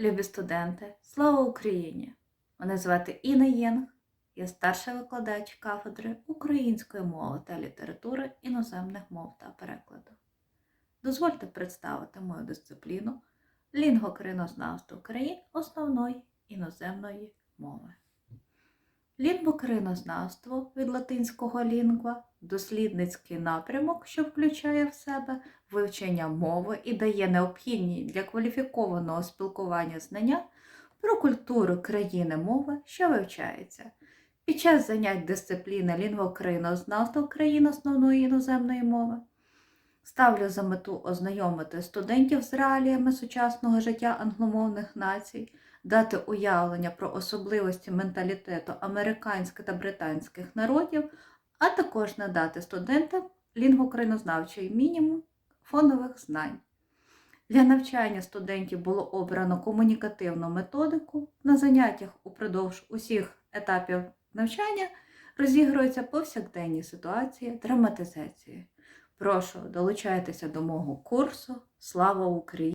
Любі студенти, слава Україні! Мене звати Інна Єнг, я старший викладач кафедри української мови та літератури іноземних мов та перекладу. Дозвольте представити мою дисципліну лінгокринознавство країн основної іноземної мови. Лінгвокринознавство від латинського лінгва дослідницький напрямок, що включає в себе вивчення мови і дає необхідні для кваліфікованого спілкування знання про культуру країни мови, що вивчається. Під час занять дисципліни лінгвокринознавства країн основної іноземної мови ставлю за мету ознайомити студентів з реаліями сучасного життя англомовних націй, дати уявлення про особливості менталітету американських та британських народів, а також надати студентам лінгвокринознавчий мінімум фонових знань. Для навчання студентів було обрано комунікативну методику. На заняттях упродовж усіх етапів навчання розігруються повсякденні ситуації драматизації. Прошу долучайтеся до мого курсу. Слава Україні!